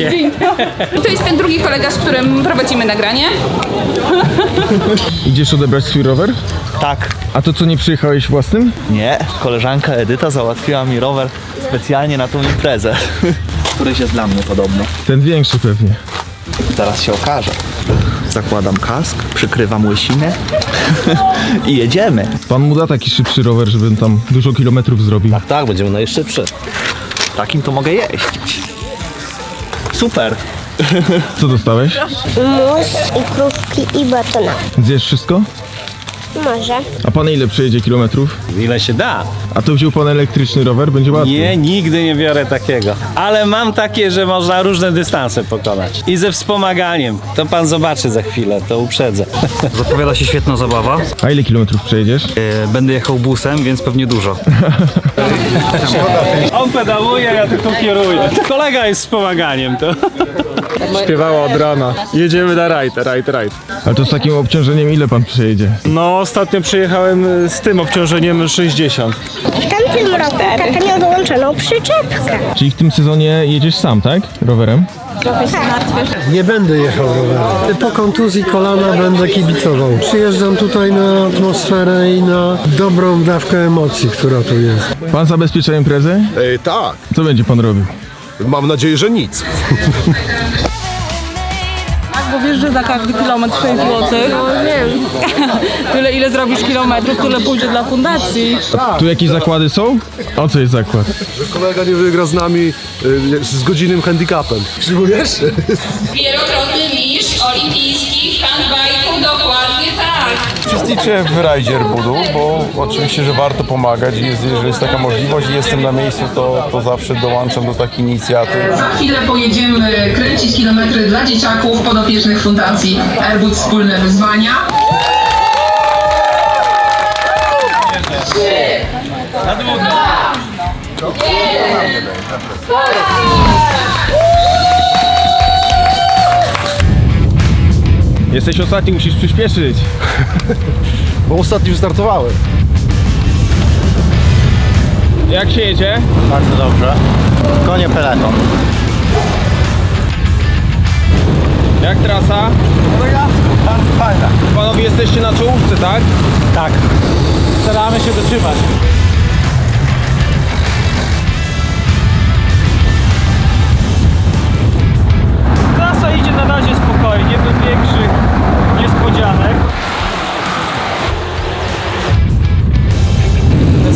się. To jest ten drugi kolega, z którym prowadzimy nagranie. Idziesz odebrać swój rower? Tak. A to co, nie przyjechałeś własnym? Nie, koleżanka Edyta załatwiła mi rower specjalnie na tą imprezę. Któryś jest dla mnie podobno. Ten większy pewnie. Zaraz się okaże. Zakładam kask, przykrywam łysinę i jedziemy. Pan mu da taki szybszy rower, żeby tam dużo kilometrów zrobił. Tak, będziemy najszybszy. Takim to mogę jeździć. Super. Co dostałeś? mus i krówki i batona. Zjesz wszystko? Może. A pan ile przejedzie kilometrów? Ile się da. A to wziął pan elektryczny rower? Będzie łatwiej. Nie, nigdy nie biorę takiego. Ale mam takie, że można różne dystanse pokonać. I ze wspomaganiem. To pan zobaczy za chwilę, to uprzedzę. Zapowiada się świetna zabawa. A ile kilometrów przejedziesz? E, Będę jechał busem, więc pewnie dużo. On pedałuje, ja tylko kieruję. Kolega jest wspomaganiem, to. Śpiewała od rana. Jedziemy na rajd, rajd, rajd. Ale to z takim obciążeniem ile pan przejedzie? No ostatnio przyjechałem z tym obciążeniem 60. W tamtym roku tata miał dołączoną przyczepkę. Czyli w tym sezonie jedziesz sam, tak? Rowerem? Nie będę jechał rowerem. Po kontuzji kolana będę kibicował. Przyjeżdżam tutaj na atmosferę i na dobrą dawkę emocji, która tu jest. Pan zabezpiecza imprezę? Ej, tak, Co będzie pan robił? Mam nadzieję, że nic. Bo wiesz, że za każdy kilometr 6 zł. No wiem. tyle ile zrobisz kilometrów, tyle pójdzie dla fundacji. Tu jakieś zakłady są? O co jest zakład? Kolega nie wygra z nami y, z godzinnym handicapem. Przyjmujesz? Wielokrotny mistrz olimpijski w tak. Uczestniczę w rajdzie Budu, bo oczywiście, że warto pomagać i jest, jeżeli jest taka możliwość i jestem na miejscu, to, to zawsze dołączam do takich inicjatyw. Za chwilę pojedziemy kręcić kilometry dla dzieciaków podopiecznych fundacji Airbus Wspólne Wyzwania. Jesteś ostatni, musisz przyspieszyć. Bo ostatnio startowałem. Jak się jedzie? Bardzo dobrze. Konie peleton. Jak trasa? Bardzo fajna. Panowie jesteście na czołówce, tak? Tak. Staramy się dotrzymać.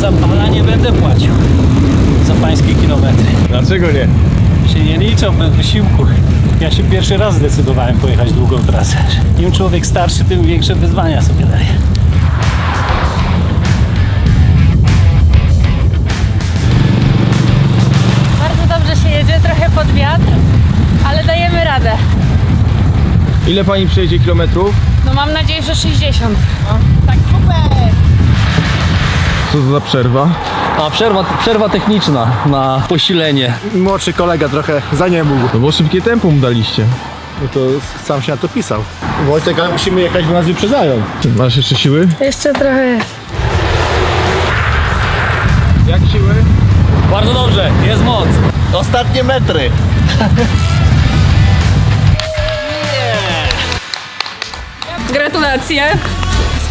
Za pana nie będę płacił. Za pańskie kilometry. Dlaczego nie? Się nie liczą bez wysiłku. Ja się pierwszy raz zdecydowałem pojechać długą trasę. Im człowiek starszy, tym większe wyzwania sobie daje. Bardzo dobrze się jedzie, trochę pod wiatr, ale dajemy radę. Ile pani przejedzie kilometrów? No mam nadzieję, że 60. Co to za przerwa? A przerwa, przerwa techniczna na posilenie. Młodszy kolega trochę za nie mógł. No bo szybkie tempo mu daliście. No to sam się na to pisał. Wojtek, ale musimy jechać, bo nas wyprzedzają. Masz jeszcze siły? Jeszcze trochę jest. Jak siły? Bardzo dobrze, jest moc. Ostatnie metry. Gratulacje.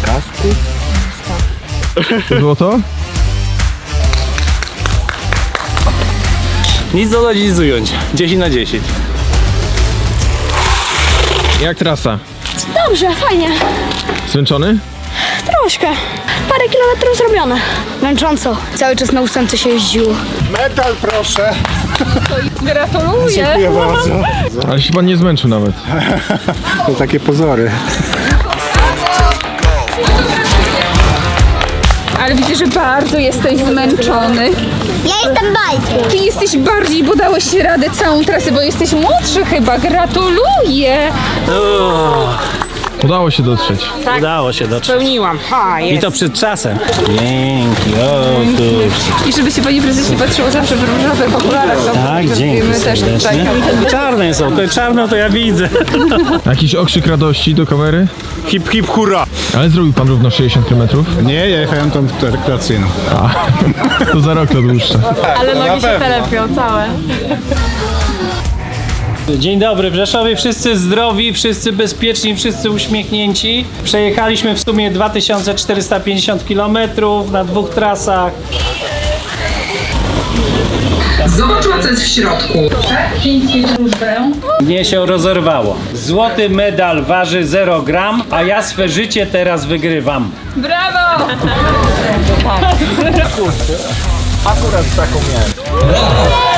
To było to? Nic dodać, nic ująć. 10 na 10. Jak trasa? Dobrze, fajnie. Zmęczony? Troszkę. Parę kilometrów zrobione. Męcząco. Cały czas na ósemce się jeździło. Metal, proszę. Gratuluję. Dziękuję bardzo. Ale się pan nie zmęczył nawet. To takie pozory. Ale widzę, że bardzo jesteś zmęczony. Ja jestem bajkiem. Ty jesteś bardziej, bo dałeś się radę całą trasę, bo jesteś młodszy chyba. Gratuluję. Udało się dotrzeć. Udało się dotrzeć. Pełniłam. Ha, I to przed czasem. Dzięki, o tu. I żeby się pani prezes nie patrzyło zawsze w różowych okularach. no, Tak, bo dzięki wiemy też tutaj. serdecznie. Czarne są, to czarno to ja widzę. Jakiś okrzyk radości do kamery? Hip, hip, hurra. Ale zrobił pan równo 60 km? Nie, ja jechałem tą rekreacyjną. To za rok to dłuższe. Ale nogi się telepią całe. Dzień dobry, w Rzeszowie wszyscy zdrowi, wszyscy bezpieczni, wszyscy uśmiechnięci. Przejechaliśmy w sumie 2450 km na dwóch trasach. Zobaczmy, co jest w środku. Tak, wróżbę. Mnie się rozerwało. Złoty medal waży 0 gram, a ja swe życie teraz wygrywam. Brawo! Akurat taką miałem.